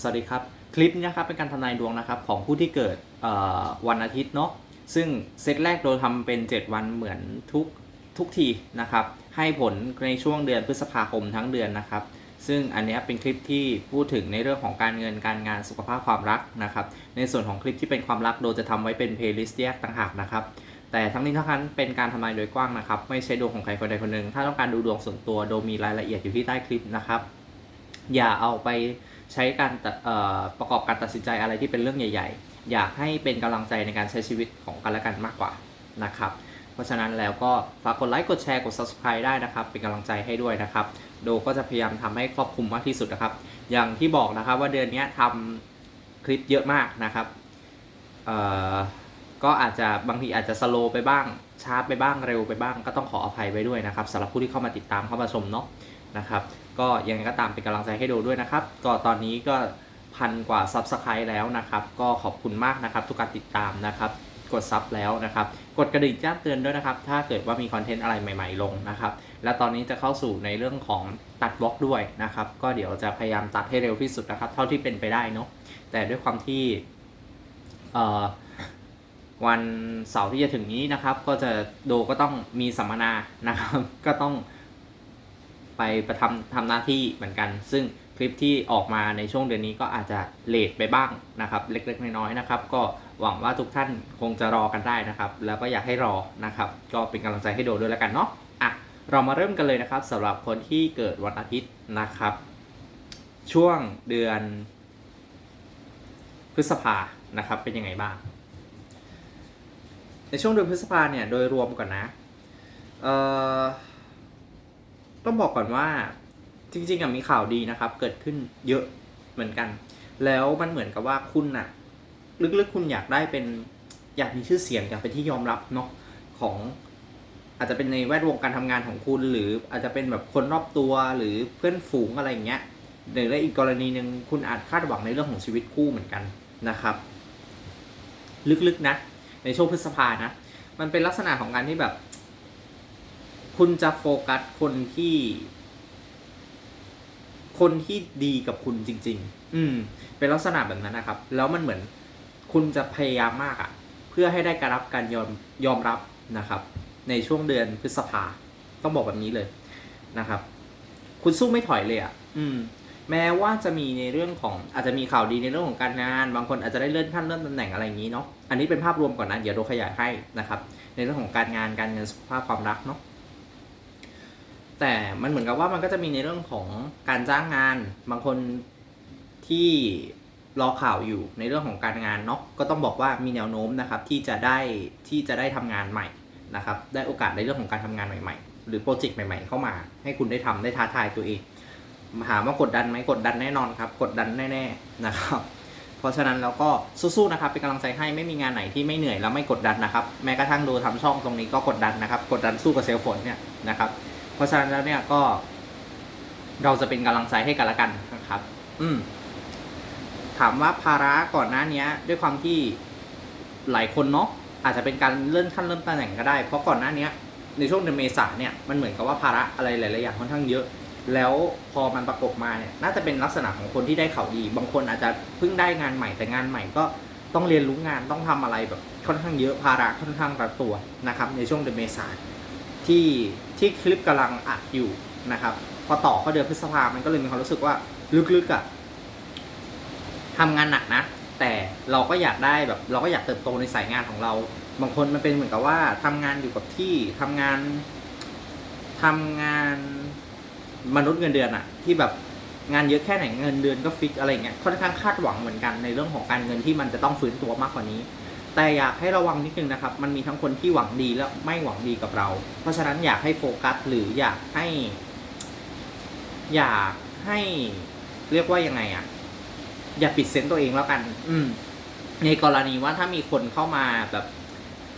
สวัสดีครับ คลิปนี้นะครับเป็นการทำนายดวงนะครับของผู้ที่เกิดวันอาทิตย์เนาะซึ่งเซตแรกโดยทำเป็น 7 วันเหมือนทุกทุกทีนะครับ ให้ผลในช่วงเดือนพฤษภาคมทั้งเดือนนะครับ ซึ่งอันนี้เป็นคลิปที่พูดถึงในเรื่องของการเงินการงานสุขภาพความรักนะครับ ในส่วนของคลิปที่เป็นความรักโดยจะทำไว้เป็นเพลย์ลิสต์แยกต่างหากนะครับ แต่ทั้งนี้ทั้งนั้นเป็นการทำนายโดยกว้างนะครับ ไม่ใช่ดวงของใครคนใดคนหนึ่งถ้าต้องการดูดวงส่วนตัวโดยมีรายละเอียดอยู่ที่ใต้คลิปนะครับ อย่าเอาไป ใช้การประกอบการตัดสินใจอะไรที่เป็นเรื่องใหญ่ ๆ อยากให้เป็นกำลังใจในการใช้ชีวิตของกันและกันมากกว่านะครับ เพราะฉะนั้นแล้วก็ฝากกดไลค์กดแชร์กด subscribe ได้นะครับ เป็นกำลังใจให้ด้วยนะครับ โดก็จะพยายามทำให้ครอบคลุมมากที่สุดนะครับ อย่างที่บอกนะครับว่าเดือนนี้ทำคลิปเยอะมากนะครับก็อาจจะบางทีอาจจะสโลไปบ้างช้าไปบ้างเร็วไปบ้างก็ต้องขออภัยไว้ด้วยนะครับสำหรับผู้ที่เข้ามาติดตามเข้ามาชมเนาะ นะครับ ก็ยังไงก็ตามเป็นกำลังใจให้โดด้วยนะครับ ก็ตอนนี้ก็พันกว่า Subscribe แล้วนะครับ ก็ขอบคุณมากนะครับ ทุกการติดตามนะครับ กดซับแล้วนะครับ กดกระดิ่งแจ้งเตือนด้วยนะครับ ถ้าเกิดว่ามีคอนเทนต์อะไรใหม่ๆลงนะครับ และตอนนี้จะเข้าสู่ในเรื่องของตัดบล็อกด้วยนะครับ ก็เดี๋ยวจะพยายามตัดให้เร็วที่สุดนะครับ เท่าที่เป็นไปได้เนาะ แต่ด้วยความที่เอ่อวันเสาร์ที่จะถึงนี้นะครับ ก็จะโดก็ต้องมีสัมมนานะครับ ก็ต้อง ไปประทำทำหน้าที่เหมือนกัน ซึ่งคลิปที่ออกมาในช่วงเดือนนี้ก็อาจจะเลทไปบ้างนะครับ เล็กๆน้อยๆนะครับ ก็หวังว่าทุกท่านคงจะรอกันได้นะครับ แล้วก็อยากให้รอนะครับ ก็เป็นกำลังใจให้โดด้วยแล้วกันเนาะอะเรามาเริ่มกันเลยนะครับสำหรับคนที่เกิดวันอาทิตย์นะครับ ช่วงเดือนพฤษภานะครับเป็นยังไงบ้าง ในช่วงเดือนพฤษภาเนี่ยโดยรวมก่อนนะเอ่อ ต้องบอกก่อนว่าจริงๆอะมีข่าวดีนะครับ เกิดขึ้นเยอะเหมือนกัน แล้วมันเหมือนกับว่าคุณน่ะ ลึกๆคุณอยากได้เป็นอยากมีชื่อเสียงอยากเป็นที่ยอมรับเนาะของอาจจะเป็นในแวดวงการทำงานของคุณ หรืออาจจะเป็นแบบคนรอบตัวหรือเพื่อนฝูงอะไรอย่างเงี้ยหรืออีกกรณีหนึ่งคุณอาจคาดหวังในเรื่องของชีวิตคู่เหมือนกันนะครับ ลึกๆนะ ในช่วงพฤษภานะ มันเป็นลักษณะของการที่แบบ คุณจะโฟกัสคนที่ คนที่ดีกับคุณจริง ๆ อืม เป็นลักษณะแบบนั้นนะครับ แล้วมันเหมือนคุณจะพยายามมากอะ่ะเพื่อให้ได้การรับการยอมยอมรับนะครับ ในช่วงเดือนพฤษภาต้องบอกแบบนี้เลยนะครับ คุณสู้ไม่ถอยเลยอะ่ะอืม แม้ว่าจะมีในเรื่องของอาจจะมีข่าวดีในเรื่องของการงาน บางคนอาจจะได้เลื่อนขั้นเลื่อนตำแหน่งอะไรอย่างนี้เนาะอันนี้เป็นภาพรวมก่อนนะเดี๋ยวโดขยายให้นะครับ ในเรื่องของการงานการเงินสุขภาพความรักเนาะ แต่มันเหมือนกับว่ามันก็จะมีในเรื่องของการจ้างงาน บางคนที่รอข่าวอยู่ในเรื่องของการงานเนาะก็ต้องบอกว่ามีแนวโน้มนะครับที่จะได้ที่จะได้ทำงานใหม่นะครับได้โอกาสในเรื่องของการทำงานใหม่ ๆ หรือโปรเจกต์ใหม่ๆ เข้ามา ให้คุณได้ทำได้ท้าทายตัวเองถามว่ากดดันไหมกดดันแน่นอนครับ กดดันแน่ๆนะครับ เพราะฉะนั้นเราก็สู้ๆนะครับเป็นกำลังใจให้ไม่มีงานไหนที่ไม่เหนื่อยแล้วไม่กดดันนะครับ แม้กระทั่งดูทำช่องตรงนี้ก็กดดันนะครับ กดดันสู้กับเซลล์ฝนเนี่ยนะครับ เพราะฉะนั้นแล้วเนี่ยก็ เราจะเป็นกำลังใจให้กันละกันนะครับ อืม ถามว่าภาระก่อนหน้านี้ด้วยความที่หลายคนเนาะอาจจะเป็นการเลื่อนขั้นเลื่อนตำแหน่งก็ได้ เพราะก่อนหน้านี้ในช่วงเดือนเมษาเนี่ยมันเหมือนกับว่าภาระอะไรหลายๆอย่างค่อนข้างเยอะ แล้วพอมันประกบมาเนี่ย น่าจะเป็นลักษณะของคนที่ได้ข่าวดี บางคนอาจจะเพิ่งได้งานใหม่แต่งานใหม่ก็ต้องเรียนรู้งานต้องทำอะไรแบบค่อนข้างเยอะภาระค่อนข้างรัดตัวนะครับในช่วงเดือนเมษา ที่ที่คลิปกำลังอัดอยู่นะครับ พอต่อเข้าเดือนพฤษภามันก็เลยมีความรู้สึกว่าลึกๆอะ่ะทำงานหนักนะ แต่เราก็อยากได้แบบ เราก็อยากเติบโตในสายงานของเรา บางคนมันเป็นเหมือนกับว่าทำงานอยู่กับที่ทำงานทำงานมนุษย์เงินเดือนอะที่แบบงานเยอะแค่ไหนเงินเดือนก็ฟิกอะไรเงี้ยค่อนข้างคาดหวังเหมือนกันในเรื่องของการเงินที่มันจะต้องฟื้นตัวมากกว่านี้ แต่อยากให้ระวังนิดนึงนะครับ มันมีทั้งคนที่หวังดีและไม่หวังดีกับเรา เพราะฉะนั้นอยากให้โฟกัสหรืออยากให้ อยากให้เรียกว่ายังไงอะอย่าปิดเซนต์ตัวเองแล้วกัน อืม ในกรณีว่าถ้ามีคนเข้ามาแบบ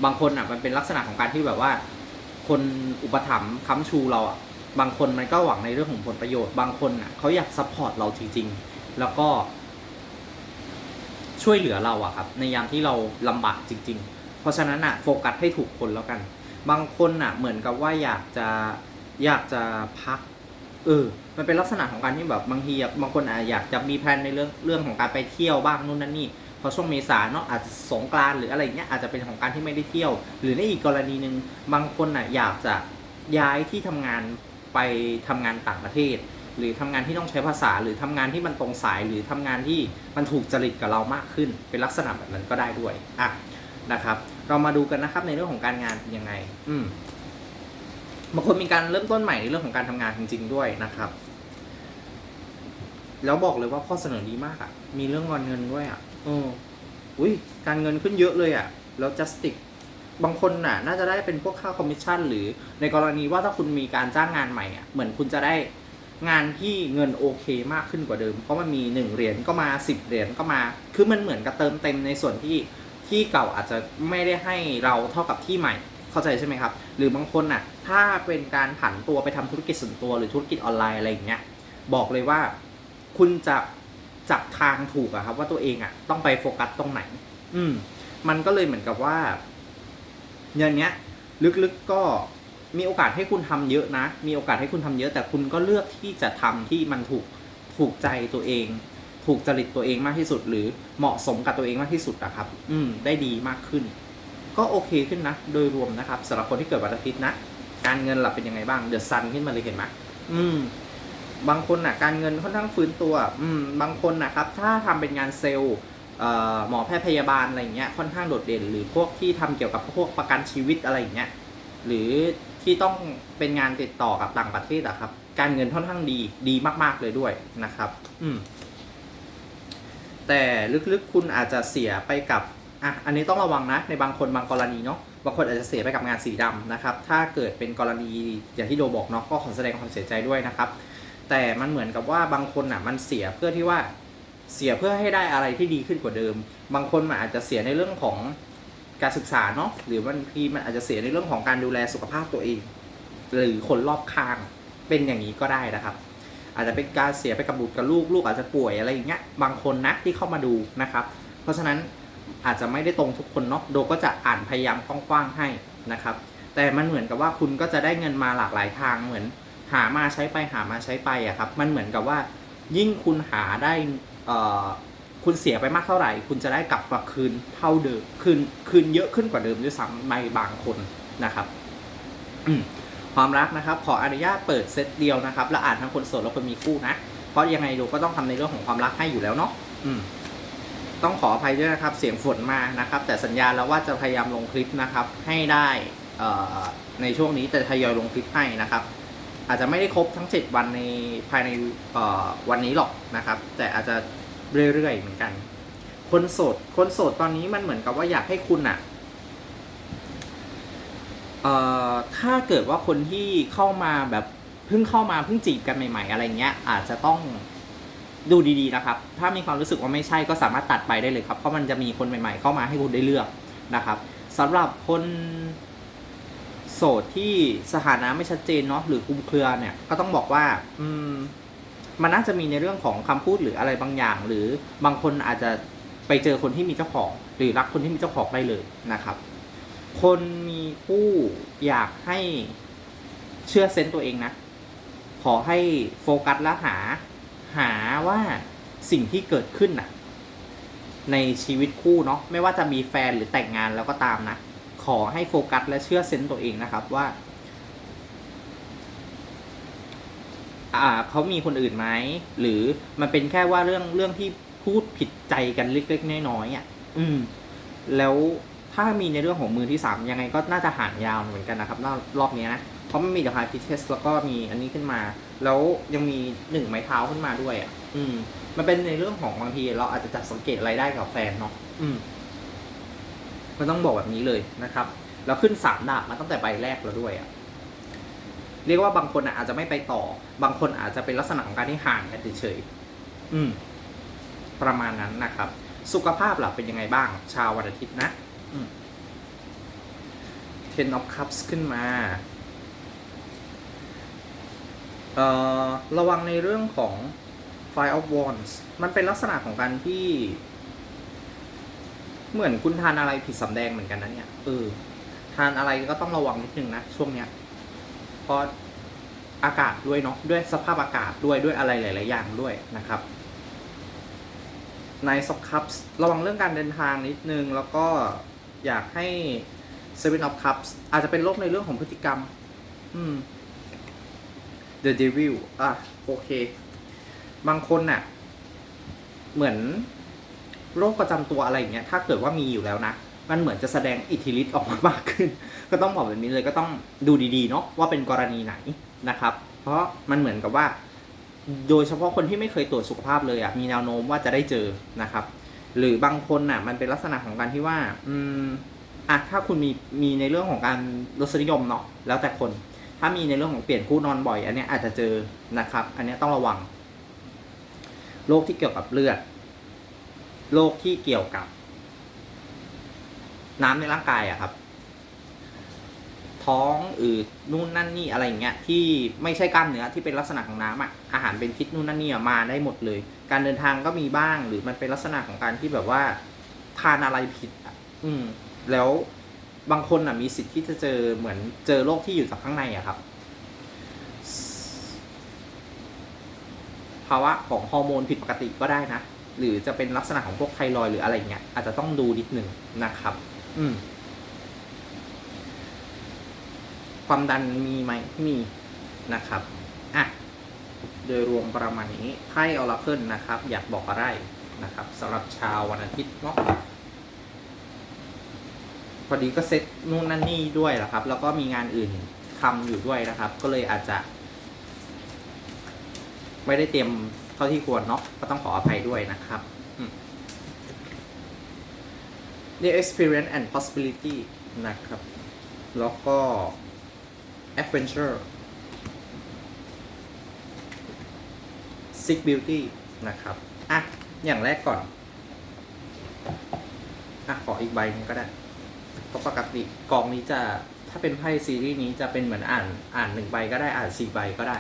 บางคนอะ มันเป็นลักษณะของการที่แบบว่า คนอุปถัมภ์ค้ำชูเราอะ บางคนมันก็หวังในเรื่องของผลประโยชน์ บางคนอะเขาอยากซัพพอร์ตเราจริง ๆ แล้วก็ ช่วยเหลือเราอะครับในยามที่เราลำบากจริง ๆ เพราะฉะนั้นอะโฟกัสให้ถูกคนแล้วกัน บางคนอะเหมือนกับว่าอยากจะอยากจะพักเออมันเป็นลักษณะของการที่แบบบางทีบางคนอาจอยากจะมีแพลนในเรื่องเรื่องของการไปเที่ยวบ้างนู่นนั่นนี่พอช่วงเมษาเนาะอาจจะสงกรานต์หรืออะไรเงี้ยอาจจะเป็นของการที่ไม่ได้เที่ยว หรือในอีกกรณีหนึ่งบางคนอะอยากจะย้ายที่ทำงานไปทำงานต่างประเทศ หรือทำงานที่ต้องใช้ภาษา หรือทำงานที่มันตรงสาย หรือทำงานที่มันถูกจริตกับเรามากขึ้น เป็นลักษณะแบบนั้นก็ได้ด้วยอะนะครับ เรามาดูกันนะครับในเรื่องของการงานเป็นยังไง อืมบางคนมีการเริ่มต้นใหม่ในเรื่องของการทำงานจริง ๆ ด้วยนะครับ แล้วบอกเลยว่าข้อเสนอดีมากอะ่ะ มีเรื่องเงินเงินด้วยอะ่ะเอออุ้ยการเงินขึ้นเยอะเลยอะ่ะ แล้วจัสติกบางคนน่ะ น่าจะได้เป็นพวกค่าคอมมิชชั่นหรือในกรณีว่าถ้าคุณมีการจ้างงานใหม่อะเหมือนคุณจะได้ งานที่เงินโอเคมากขึ้นกว่าเดิม เพราะมันมีหนึ่งเหรียญก็มาสิบเหรียญก็มา คือมันเหมือนกับเติมเต็มในส่วนที่ที่เก่าอาจจะไม่ได้ให้เราเท่ากับที่ใหม่เข้าใจใช่ไหมครับ หรือบางคนน่ะถ้าเป็นการผันตัวไปทำธุรกิจส่วนตัวหรือธุรกิจออนไลน์อะไรอย่างเงี้ยบอกเลยว่าคุณจะจับทางถูกอะครับ ว่าตัวเองอะต้องไปโฟกัสตรงไหน อืม มันก็เลยเหมือนกับว่าอย่างเงี้ย ลึกๆก็ มีโอกาสให้คุณทำเยอะนะ มีโอกาสให้คุณทำเยอะ แต่คุณก็เลือกที่จะทำที่มันถูกถูกใจตัวเอง ถูกจริตตัวเองมากที่สุด หรือเหมาะสมกับตัวเองมากที่สุดนะครับ อืม ได้ดีมากขึ้น ก็โอเคขึ้นนะ โดยรวมนะครับสำหรับคนที่เกิดวันอาทิตย์นะ การเงินหลับเป็นยังไงบ้าง เดือดซันขึ้นมาเลยเห็นไหมอืม บางคนน่ะ การเงินค่อนข้างฟื้นตัว อืม บางคนนะครับ ถ้าทำเป็นงานเซลล์เอ่อหมอแพทย์พยาบาลอะไรอย่างเงี้ยค่อนข้างโดดเด่น หรือพวกที่ทำเกี่ยวกับพวกประกันชีวิตอะไรอย่างเงี้ยหรือ ที่ต้องเป็นงานติดต่อกับต่างประเทศอะครับ การเงินค่อนข้างดีดีมาก ๆเลยด้วยนะครับ อืม แต่ลึกๆคุณอาจจะเสียไปกับอะอันนี้ต้องระวังนะในบางคนบางกรณีเนาะบางคนอาจจะเสียไปกับงานสีดำนะครับ ถ้าเกิดเป็นกรณีอย่างที่โดบอกเนาะก็ขอแสดงความเสียใจด้วยนะครับ แต่มันเหมือนกับว่าบางคนอะมันเสียเพื่อที่ว่าเสียเพื่อให้ได้อะไรที่ดีขึ้นกว่าเดิม บางคนมันอาจจะเสียในเรื่องของ การศึกษาเนาะหรือบางทีมันอาจจะเสียในเรื่องของการดูแลสุขภาพตัวเอง หรือคนรอบข้างเป็นอย่างนี้ก็ได้นะครับ อาจจะเป็นการเสียไปกับบุตรกับลูกลูกอาจจะป่วยอะไรอย่างเงี้ยบางคนนะที่เข้ามาดูนะครับ เพราะฉะนั้นอาจจะไม่ได้ตรงทุกคนเนาะโดก็จะอ่านพยายามกว้างๆให้นะครับ แต่มันเหมือนกับว่าคุณก็จะได้เงินมาหลากหลายทางเหมือน หามาใช้ไปหามาใช้ไปอะครับ มันเหมือนกับว่ายิ่งคุณหาได้อ่อ คุณเสียไปมากเท่าไหร่ คุณจะได้กลับมาคืนเท่าเดิมคืนคืนเยอะขึ้นกว่าเดิมด้วยซ้ำในบางคนนะครับความรักนะครับ ขออนุญาตเปิดเซตเดียวนะครับ และอ่านทั้งคนโสดและคนมีคู่นะ เพราะยังไงดูก็ต้องทำในเรื่องของความรักให้อยู่แล้วเนาะอืมต้องขออภัยด้วยนะครับ เสียงฝนมานะครับ แต่สัญญาแล้วว่าจะพยายามลงคลิปนะครับ ให้ได้ในช่วงนี้แต่ทยอยลงคลิปให้นะครับ อาจจะไม่ได้ครบทั้ง 7 วันในภายในวันนี้หรอกนะครับ แต่อาจจะ เรื่อยๆเหมือนกัน คนโสดคนโสดตอนนี้มันเหมือนกับว่าอยากให้คุณอะเอ่อถ้าเกิดว่าคนที่เข้ามาแบบเพิ่งเข้ามาเพิ่งจีบกันใหม่ ๆ อะไรเงี้ย อาจจะต้องดูดีๆนะครับ ถ้ามีความรู้สึกว่าไม่ใช่ก็สามารถตัดไปได้เลยครับ เพราะมันจะมีคนใหม่ ๆ เข้ามาให้คุณได้เลือกนะครับสำหรับคนโสดที่สถานะไม่ชัดเจนเนาะหรือคลุมเครือเนี่ยก็ต้องบอกว่า อืม มันน่าจะมีในเรื่องของคำพูดหรืออะไรบางอย่าง หรือบางคนอาจจะไปเจอคนที่มีเจ้าของ หรือรักคนที่มีเจ้าของได้เลยนะครับ คนมีคู่อยากให้เชื่อเซนต์ตัวเองนะ ขอให้โฟกัสและหา หาว่าสิ่งที่เกิดขึ้นน่ะในชีวิตคู่เนาะไม่ว่าจะมีแฟนหรือแต่งงานแล้วก็ตามนะ ขอให้โฟกัสและเชื่อเซนต์ตัวเองนะครับว่า อ่าเขามีคนอื่นไหมหรือมันเป็นแค่ว่าเรื่องเรื่องที่พูดผิดใจกันเล็กๆน้อยๆอะ อืม แล้วถ้ามีในเรื่องของมือที่สามยังไงก็น่าจะห่างยาวเหมือนกันนะครับ รอบรอบนี้นะเพราะมันมีเดอะไฮพิเทสแล้วก็มีอันนี้ขึ้นมา แล้วยังมีหนึ่งไม้เท้าขึ้นมาด้วยอะ อืม มันเป็นในเรื่องของบางที เราอาจจะจับสังเกตอะไรได้กับแฟนเนาะอืมมันต้องบอกแบบนี้เลยนะครับ แล้วขึ้นสามดาบมาตั้งแต่ใบแรกแล้วด้วยอะ เรียกว่าบางคนอาจจะไม่ไปต่อ บางคนอาจจะเป็นลักษณะของการที่ห่างกันเฉยๆอืม ประมาณนั้นนะครับ สุขภาพล่ะเป็นยังไงบ้าง ชาววันอาทิตย์นะอืม Ten of Cups ขึ้นมาเอ่อระวังในเรื่องของ Five of Wands มันเป็นลักษณะของการที่ เหมือนคุณทานอะไรผิดสำแดงเหมือนกันนะเนี่ยเออทานอะไรก็ต้องระวังนิดนึงนะช่วงเนี้ย เพราะอากาศด้วยเนาะด้วยสภาพอากาศด้วยด้วยอะไรหลาย ๆ อย่างด้วยนะครับในซ็อ Cups ระวังเรื่องการเดินทางนิดนึง แล้วก็อยากให้ Seven of Cups อาจจะเป็นโรคในเรื่องของพฤติกรรม อืม The Devil อะ โอเค บางคนน่ะ เหมือนโรคประจำตัวอะไรอย่างเงี้ย ถ้าเกิดว่ามีอยู่แล้วนะ มันเหมือนจะแสดงอิทธิฤทธิ์ออกมามากขึ้น ก็ต้องบอกแบบนี้เลยก็ต้องดูดีๆเนาะว่าเป็นกรณีไหนนะครับ เพราะมันเหมือนกับว่า โดยเฉพาะคนที่ไม่เคยตรวจสุขภาพเลยอะ่ะมีแนวโน้มว่าจะได้เจอนะครับ หรือบางคนน่ะ มันเป็นลักษณะของการที่ว่า อืมอะถ้าคุณมีมีในเรื่องของการรสนิยมเนาะแล้วแต่คน ถ้ามีในเรื่องของเปลี่ยนคู่นอนบ่อย อันเนี้ยอาจจะเจอนะครับ อันเนี้ยต้องระวังโรคที่เกี่ยวกับเลือดโรคที่เกี่ยวกับ น้ำในร่างกายอะครับ ท้องอืดนู่นนั่นนี่อะไรอย่างเงี้ยที่ไม่ใช่กล้ามเนื้อที่เป็นลักษณะของน้ำอะอาหารเป็นพิษนู่นนั่นนี่มาได้หมดเลย การเดินทางก็มีบ้างหรือมันเป็นลักษณะของการที่แบบว่าทานอะไรผิดอะอืมแล้วบางคนอะมีสิทธิ์ที่จะเจอเหมือนเจอโรคที่อยู่จากข้างในอะครับภาวะของฮอร์โมนผิดปกติก็ได้นะ หรือจะเป็นลักษณะของพวกไทรอยหรืออะไรเงี้ยอาจจะต้องดูนิดหนึ่งนะครับ อืม ความดันมีไหมมีนะครับอะโดยรวมประมาณนี้ไพ่ออราเคิลนะครับ อยากบอกอะไรนะครับสำหรับชาววันอาทิตย์เนาะพอดีก็เซ็ตนู่นนั่นนี่ด้วยแหละครับ แล้วก็มีงานอื่นทำอยู่ด้วยนะครับ ก็เลยอาจจะ ไม่ได้เตรียมเท่าที่ควรเนาะก็ต้องขออภัยด้วยนะครับ The experience and possibility นะครับ แล้วก็ adventure sick beauty นะครับ อะ อย่างแรกก่อน อะ ขออีกใบหนึงก็ได้เพราะปกติกองนี้จะถ้าเป็นไพ่ซีรีส์นี้จะเป็นเหมือนอ่านอ่านหนึ่งใบก็ได้อ่านสี่ใบก็ได้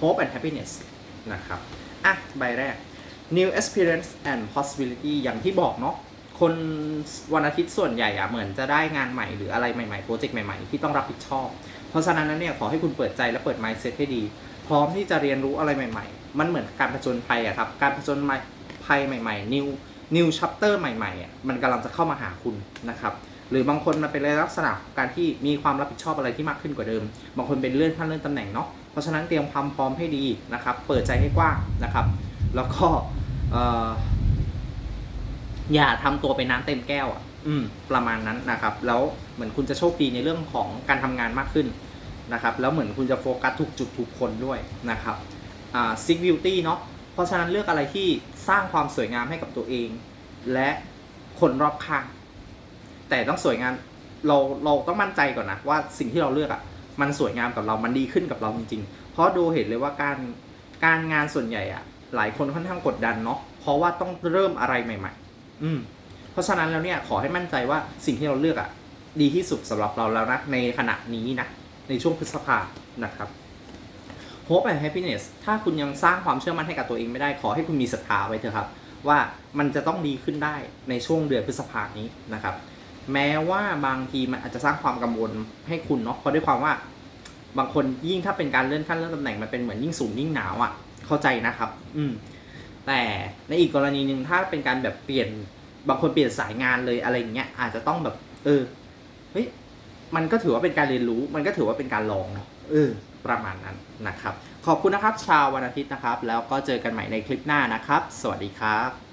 hope and happiness นะครับ อะ ใบแรก new experience and possibility อย่างที่บอกเนาะคนวันอาทิตย์ส่วนใหญ่อะเหมือนจะได้งานใหม่หรืออะไรใหม่ๆ โปรเจกต์ใหม่ๆ ที่ต้องรับผิดชอบ เพราะฉะนั้นเนี่ยขอให้คุณเปิดใจและเปิด mindset ให้ดี พร้อมที่จะเรียนรู้อะไรใหม่ ๆ มันเหมือนการผจญภัยอะครับ การผจญภัยใหม่ๆ new new chapter ใหม่ๆอะมันกำลังจะเข้ามาหาคุณนะครับ หรือบางคนมันเป็นลักษณะของการที่มีความรับผิดชอบอะไรที่มากขึ้นกว่าเดิม บางคนเป็นเลื่อนขั้นเลื่อนตำแหน่งเนาะ เพราะฉะนั้นเตรียมความพร้อมให้ดีนะครับ เปิดใจให้กว้างนะครับ แล้วก็อออย่าทำตัวเป็นน้ำเต็มแก้วอะ อืมประมาณนั้นนะครับ แล้วเหมือนคุณจะโชคดีในเรื่องของการทำงานมากขึ้นนะครับ แล้วเหมือนคุณจะโฟกัสถูกจุดถูกคนด้วยนะครับอ่าซิกบิวตี้เนาะเพราะฉะนั้นเลือกอะไรที่สร้างความสวยงามให้กับตัวเอง และคนรอบข้าง แต่ต้องสวยงามเราเราต้องมั่นใจก่อนนะว่าสิ่งที่เราเลือกอะมันสวยงามกับเรา มันดีขึ้นกับเราจริงๆ เพราะดูเห็นเลยว่าการการงานส่วนใหญ่อะ หลายคนค่อนข้างกดดันเนาะเพราะว่าต้องเริ่มอะไรใหม่ ๆ อืม ราะฉะนั้นแล้วเนี่ยขอให้มั่นใจว่าสิ่งที่เราเลือกอะ่ะดีที่สุดสำหรับเราแล้วนะในขณะนี้นะในช่วงพฤษภานะครับ Hope and Happiness ถ้าคุณยังสร้างความเชื่อมั่นให้กับตัวเองไม่ได้ขอให้คุณมีศรัทธาไว้เถอะครับ ว่ามันจะต้องดีขึ้นได้ในช่วงเดือนพฤษภานี้นะครับ แม้ว่าบางทีมันอาจจะสร้างความกังวลให้คุณเนาะเพราะด้วยความว่าบางคนยิ่งถ้าเป็นการเลื่อนขั้นเลื่อนตำแหน่งมันเป็นเหมือนยิ่งสูงยิ่งหนาวอะ่ะ เข้าใจนะครับ อืมแต่ในอีกกรณีหนึ่งถ้าเป็นการแบบเปลี่ยน บางคนเปลี่ยนสายงานเลยอะไรอย่างเงี้ยอาจจะต้องแบบ เออเฮ้ยมันก็ถือว่าเป็นการเรียนรู้ มันก็ถือว่าเป็นการลองเนาะเออ ประมาณนั้นนะครับ ขอบคุณนะครับ ชาววันอาทิตย์นะครับ แล้วก็เจอกันใหม่ในคลิปหน้านะครับ สวัสดีครับ